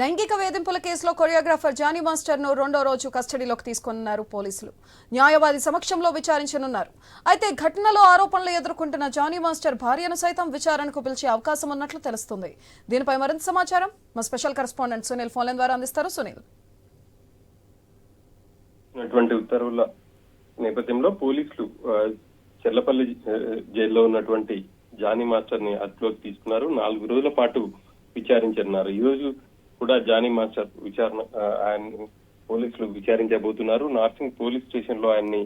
లైంగిక వేధింపుల కేసులో కొరియోగ్రాఫర్ జానీ మాస్టర్ను రెండో రోజు కస్టడీలోకి తీసుకున్నారు పోలీసులు. న్యాయవాది సమక్షంలో విచారించనున్నారు. అయితే ఘటనలో ఆరోపణలు ఎదుర్కొంటున్న జానీ మాస్టర్ భార్యను సైతం విచారణకు పిలిచే అవకాశం ఉన్నట్లు తెలుస్తుంది. దీనిపై మరింత సమాచారం మా స్పెషల్ కరెస్పాండెంట్ సునీల్ ఫోన్లైన్ ద్వారా అందిస్తారు. సునీల్. ఉత్తర్వుల నేపథ్యంలో పోలీసులు చెల్లపల్లి చెర్లపల్లి జైల్లో ఉన్నటువంటి జానీ మాస్టర్ని అదుపులోకి తీసుకున్నారు. నాలుగు రోజుల పాటు విచారించనున్నారు. ఈ రోజు కూడా జానీ మాస్టర్ విచారణ ఆయన పోలీసులు విచారించబోతున్నారు. నార్సింగ్ పోలీస్ స్టేషన్లో ఆయన్ని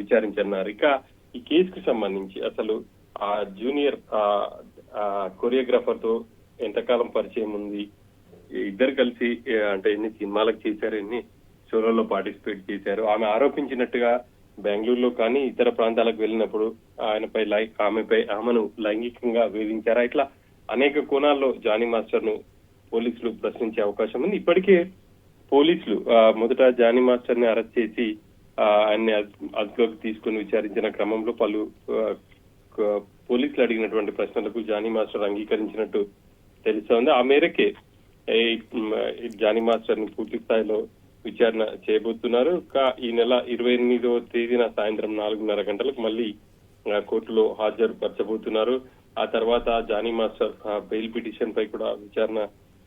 విచారించన్నారు ఇక ఈ కేసుకు సంబంధించి అసలు ఆ జూనియర్ కొరియోగ్రాఫర్తో ఎంతకాలం పరిచయం ఉంది? ఇద్దరు కలిసి అంటే ఎన్ని సినిమాలకు చేశారు? ఎన్ని షోలలో పార్టిసిపేట్ చేశారు? ఆమె ఆరోపించినట్టుగా బెంగళూరులో కానీ ఇతర ప్రాంతాలకు వెళ్ళినప్పుడు ఆయనపై లై ఆమెపై ఆమెను లైంగికంగా వేధించారా? ఇట్లా అనేక కోణాల్లో జానీ మాస్టర్ను పోలీసులు ప్రశ్నించే అవకాశం ఉంది. ఇప్పటికే పోలీసులు మొదట జానీ మాస్టర్ని అరెస్ట్ చేసి ఆయన్ని అదుపులోకి తీసుకుని విచారించిన క్రమంలో పలు పోలీసులు అడిగినటువంటి ప్రశ్నలకు జానీ మాస్టర్ అంగీకరించినట్టు తెలుస్తోంది ఆ మేరకే జానీ మాస్టర్ని పూర్తి స్థాయిలో విచారణ చేయబోతున్నారు. ఈ నెల ఇరవై ఎనిమిదో తేదీన సాయంత్రం నాలుగున్నర గంటలకు మళ్ళీ కోర్టులో కోర్టులో హాజరుపరచబోతున్నారు. ఆ తర్వాత జానీ మాస్టర్ ఆ, బెయిల్ పిటిషన్ పై కూడా విచారణ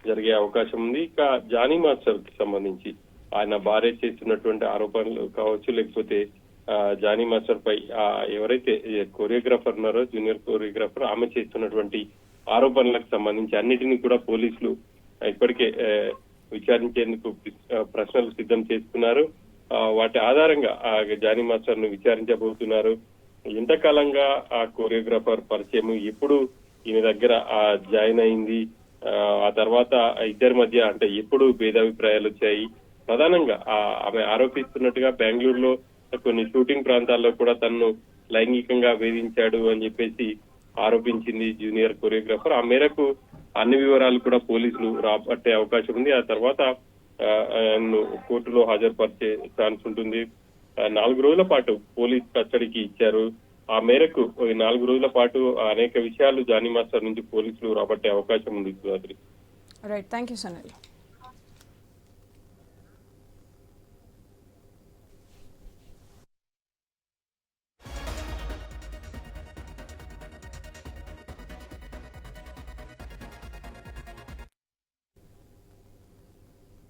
జరిగే అవకాశం ఉంది. ఇక జానీ మాస్టర్కి సంబంధించి ఆయన భార్య చేస్తున్నటువంటి ఆరోపణలు కావచ్చు లేకపోతే ఆ, జానీ మాస్టర్ పై ఆ, ఎవరైతే కొరియోగ్రాఫర్ ఉన్నారో జూనియర్ కొరియోగ్రాఫర్ ఆమె చేస్తున్నటువంటి ఆరోపణలకు సంబంధించి అన్నిటినీ కూడా పోలీసులు ఇప్పటికే విచారించేందుకు ప్రశ్నలు సిద్ధం చేసుకున్నారు. వాటి ఆధారంగా ఆ జానీ మాస్టర్ను విచారించబోతున్నారు. ఎంతకాలంగా ఆ కొరియోగ్రాఫర్ పరిచయం ఎప్పుడు ఈయన దగ్గర ఆ జాయిన్ అయింది? ఆ, ఆ తర్వాత ఇద్దరి మధ్య అంటే ఎప్పుడు భేదాభిప్రాయాలు వచ్చాయి. ప్రధానంగా ఆ ఆమె ఆరోపిస్తున్నట్టుగా బెంగళూరులో కొన్ని షూటింగ్ ప్రాంతాల్లో కూడా తనను లైంగికంగా వేధించాడు అని చెప్పేసి ఆరోపించింది జూనియర్ కొరియోగ్రాఫర్. ఆ మేరకు అన్ని వివరాలు కూడా పోలీసులు రాబట్టే అవకాశం ఉంది. ఆ తర్వాత ఆ, కోర్టులో హాజరుపరిచే ఛాన్స్ ఉంటుంది. ఆ, నాలుగు రోజుల పాటు పోలీస్ కస్టడీకి ఇచ్చారు. ఆ మేరకు ఈ నాలుగు రోజుల పాటు అనేక విషయాలు జానీ మాస్టర్ నుంచి పోలీసులు రాబట్టే అవకాశం ఉంది Sudhadri right thank you Sunil